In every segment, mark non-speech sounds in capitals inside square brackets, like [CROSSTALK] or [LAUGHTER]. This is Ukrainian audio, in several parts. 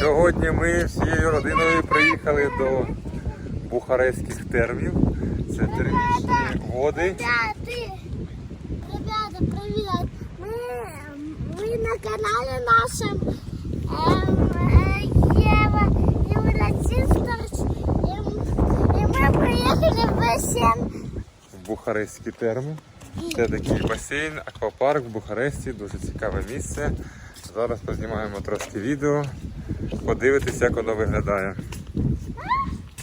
Сьогодні ми всією родиною приїхали до Бухарестських термів. Це термічні води. Ребята, ребята, привет! Мы, мы на канале нашем эм, э, Ева Юля Sisters, и, м- и мы приехали в бассейн. в Бухарестські терми. Це такий басейн, аквапарк в Бухаресті, дуже цікаве місце. Зараз познімаємо трошки відео, подивитись, як воно виглядає.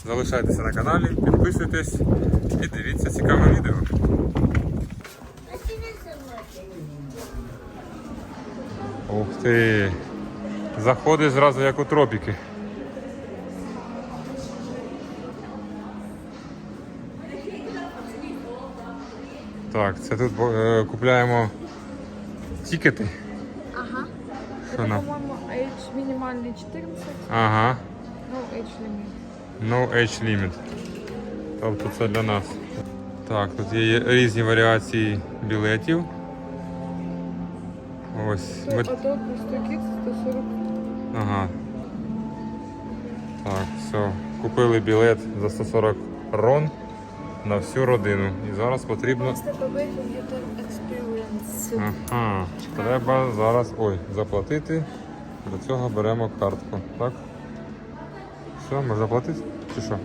Залишайтеся на каналі, підписуйтесь і дивіться цікаве відео. Ух ти! Заходить зразу як у тропіки. Так, це тут е, купляємо тікети. Що Это, по-моему, age минимальный 14, Ага. ну, age limit. No age limit. Тобто це для нас. Так, тут є різні варіації білетів. Ось. 100 Ми... plus 100 kids, 140. Ага. Так, все. Купили білет за 140 рон на всю родину. І зараз потрібно. Ага. Треба зараз ой, заплатити. До цього беремо картку. Так? Все, можна заплатити? Чи що?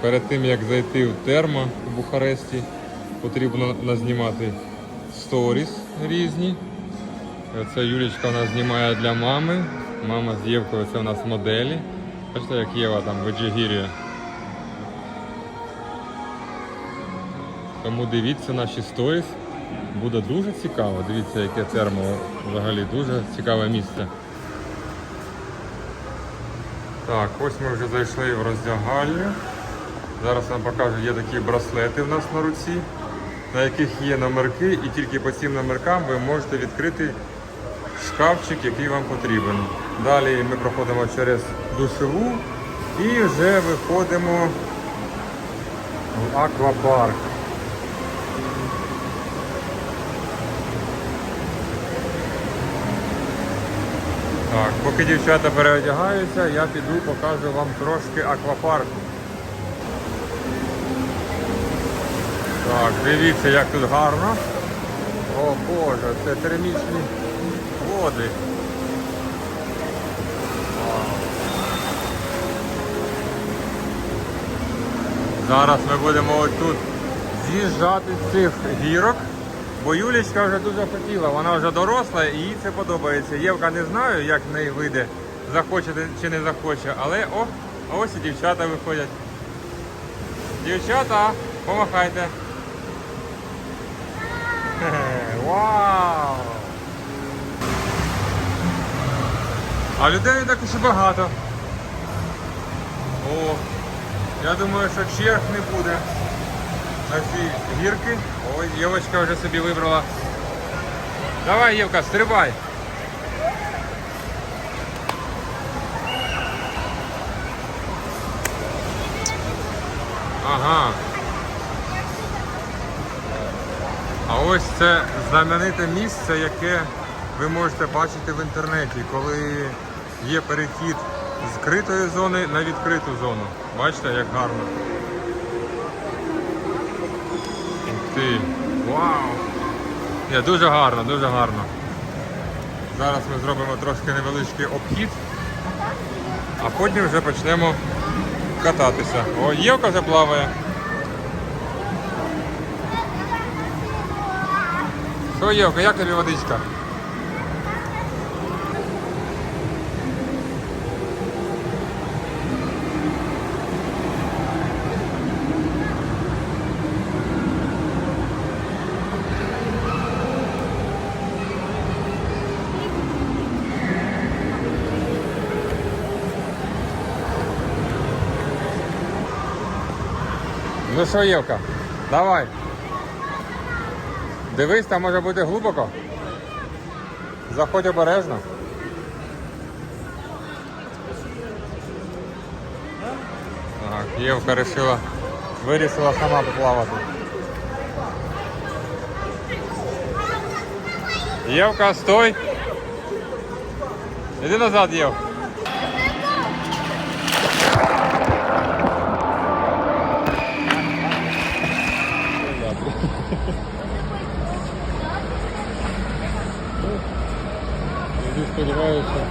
Перед тим як зайти в термо в Бухаресті, потрібно назнімати сторіс різні. Це Юлічка нас знімає для мами. Мама з Євкою це у нас моделі. Бачите, як Єва там виджигірює. Тому дивіться наші сторіс. Буде дуже цікаво. Дивіться, яке термо взагалі дуже цікаве місце. Так, ось ми вже зайшли в роздягальню. Зараз вам покажу, є такі браслети в нас на руці, на яких є номерки, і тільки по цим номеркам ви можете відкрити шкафчик, який вам потрібен. Далі ми проходимо через душеву і вже виходимо в аквапарк. Так, поки дівчата переодягаються, я піду покажу вам трошки аквапарку. Так, дивіться, як тут гарно. О Боже, це термічні води. Зараз ми будемо отут з'їжджати з цих гірок. Бо Юлічка вже дуже хотіла, вона вже доросла і їй це подобається. Євка не знаю, як в неї вийде, захоче чи не захоче, але о, ось і дівчата виходять. Дівчата, помахайте. [LAUGHS] Вау! А людей так і багато. О, я думаю, що черг не буде на ці гірки. Ой, Євочка вже собі вибрала. Давай, Євка, стрибай. Ага. Ось це знамените місце, яке ви можете бачити в інтернеті, коли є перехід з критої зони на відкриту зону. Бачите, як гарно. Ух ти! Вау! Є, дуже гарно, дуже гарно. Зараз ми зробимо трошки невеличкий обхід, а потім вже почнемо кататися. О, Євка вже плаває. Що Євка, як тобі водичка? Ну що, Євка, давай. Дивись, там може бути глибоко. Заходь обережно. Так, Євка вирішила, вирішила сама поплавати. Євка, стой! Іди назад, Єв. Сподіваюся.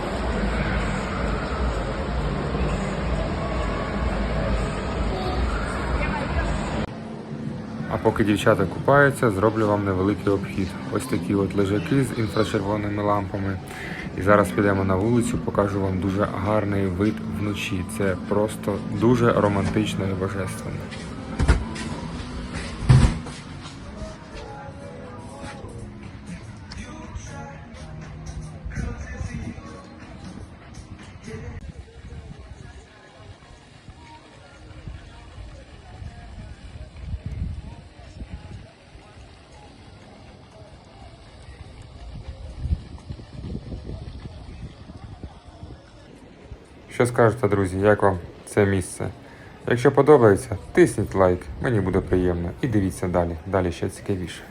А поки дівчата купаються, зроблю вам невеликий обхід. Ось такі от лежаки з інфрачервоними лампами. І зараз підемо на вулицю, покажу вам дуже гарний вид вночі. Це просто дуже романтично і божественно. Що скажете, друзі, як вам це місце? Якщо подобається, тисніть лайк, мені буде приємно. І дивіться далі. Далі ще цікавіше.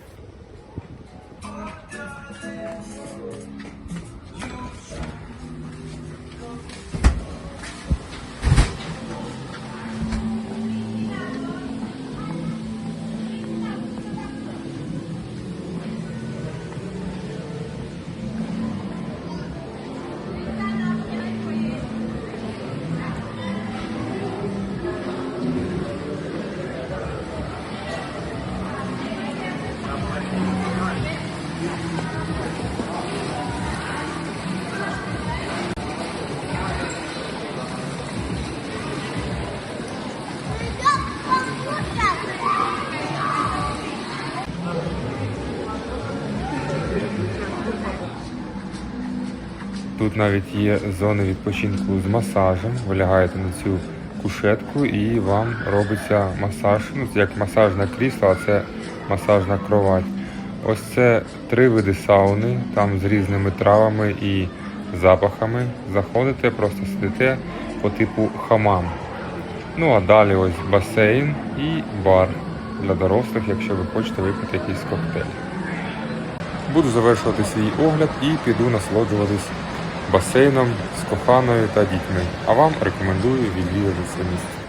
Тут навіть є зони відпочинку з масажем. Ви лягаєте на цю кушетку і вам робиться масаж. Ну, як масажне крісло, а це масажна кровать. Ось це три види сауни, там з різними травами і запахами. Заходите, просто сидите по типу хамам. Ну а далі ось басейн і бар для дорослих, якщо ви хочете випити якийсь коктейль. Буду завершувати свій огляд і піду насолоджуватись басейном з коханою та дітьми. А вам рекомендую відвідати це місце.